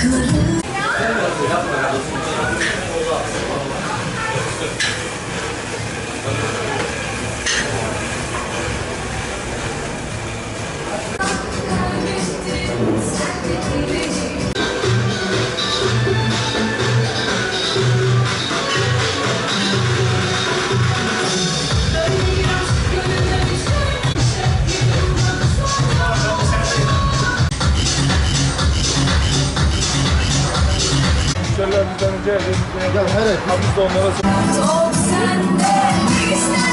could Müşteriler bizden rica ediyor. Biz de onlara Top sende, istersen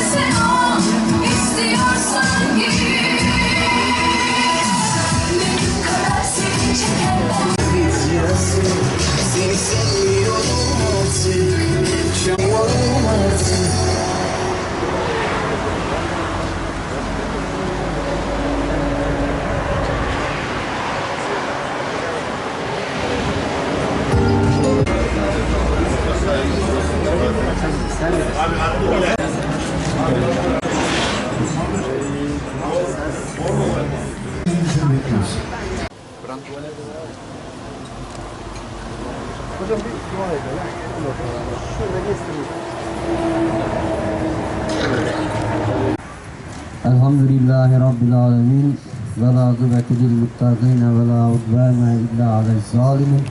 Elhamdülillahi Rabbil alemin. Ve la akıbeti lil muttaqine ve la udvâne illa alel zalimin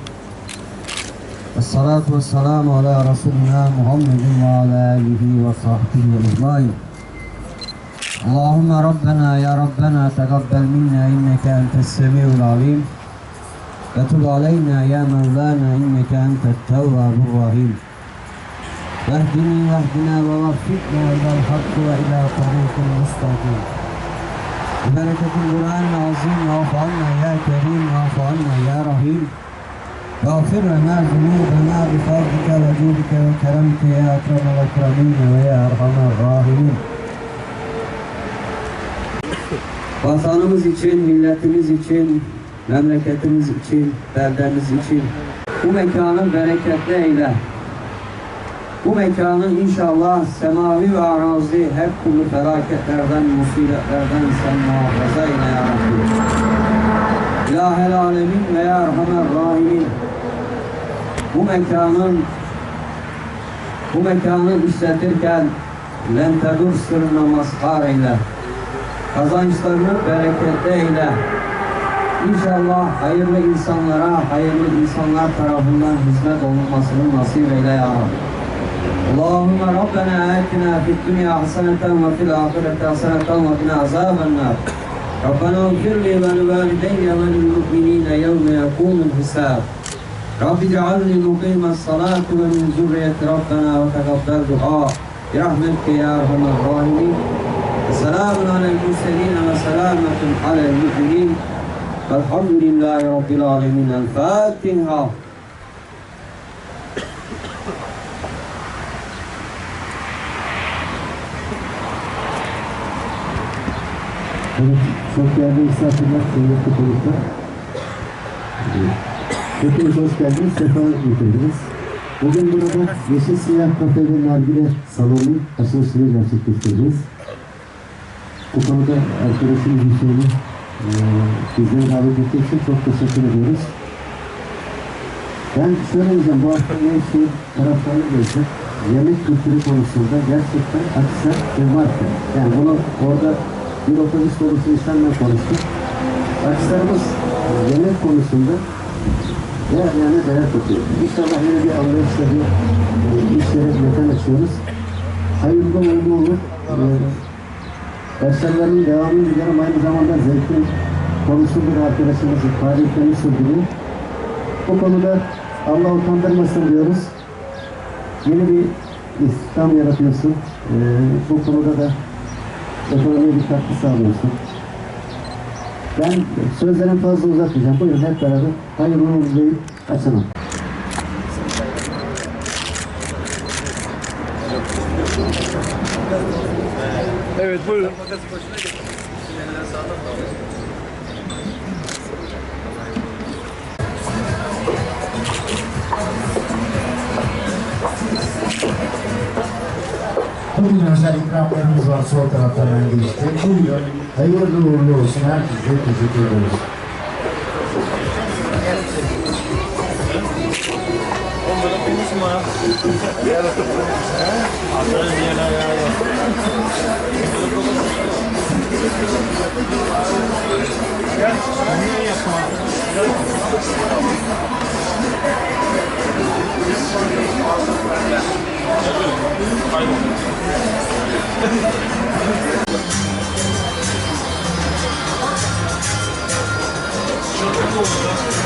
Esselatu vesselamu ala Resulina Muhammedin ve ala alihi ve sahbihi ecmain اللهم ربنا يا ربنا تقبل منا إنك أنت السميع العليم. وتب علينا يا مولانا إنك أنت التواب الرحيم. واهدني واهدنا ووفقنا إلى الحق وإلى طريق مستقيم. ببركة القرآن العظيم وافعلنا يا كريم وافعلنا يا رحيم. واغفر لنا ذنوبنا بفضلك وجودك وكرمك يا أكرم الأكرمين ويا أرحم الراحمين. Vatanımız için, milletimiz için, memleketimiz için, beldemiz için bu mekanı bereketli eyle. Bu mekanı inşallah semavi ve arazi hep türlü felaketlerden, musibetlerden sen muhafaza eyle ya Rabbi. İlahel alemin ve ya Erhamer Rahimin. Bu mekanın bu mekanı işletirken lentedur sırrına mazhar eyle kazançlarını bereketli eyle. İnşallah hayırlı insanlara, hayırlı insanlar tarafından hizmet olunmasını nasip eyle ya Rabbi. Allahümme Rabbena etina fid dünya haseneten ve fil ahirete haseneten ve qina azaben nar. Rabbena ufirli ve livalideyye ve lilmu'minine yevme yekumul hisab. Rabbi cealni mukime salatu ve min zürriyeti Rabbena ve tekabbel dua. Birahmetke ya Erhamer Rahimin. Selamun alel murselin ve selametun alel mu'minin. Velhamdülillahi Rabbil alemin. El Fatiha. Çok değerli misafirler, sevgili kutuluklar. Hepiniz hoş geldiniz, sefalar getirdiniz. Bugün burada Yeşil Siyah Kafe ve Nargile Salonu açılışını gerçekleştireceğiz. Bu konuda arkadaşımız Hüseyin'i e, bizleri davet ettiği çok teşekkür ediyoruz. Ben şöyle diyeceğim, bu hafta Nevşehir taraftarı gezdik. Yemek kültürü konusunda gerçekten aksak ve marka. Yani bunu orada bir otobüs dolusu insanla konuştuk. Akhisar'ımız yemek konusunda değer yani değer tutuyor. İnşallah yine bir anlayışla bir e, işlere mekan açıyoruz. Hayırlı uğurlu olur. E, derslerinin devamını diliyorum. Aynı zamanda zevkin konusu bir arkadaşımızın faaliyetlerini sürdürüyor. Bu konuda Allah utandırmasın diyoruz. Yeni bir istihdam yaratıyorsun. E, bu konuda da ekonomiye bir katkı sağlıyorsun. Ben sözlerin fazla uzatmayacağım. Buyurun hep beraber hayırlı uğurlu deyip açalım. Evet buyurun. Bugün özel ikramlarımız var sol taraftan ben. Buyurun. Hayırlı uğurlu olsun. Herkese teşekkür ederiz belum ini semua. Dia tutup. Ada dia lah ya. Ya, ini ya semua. Çok oldu.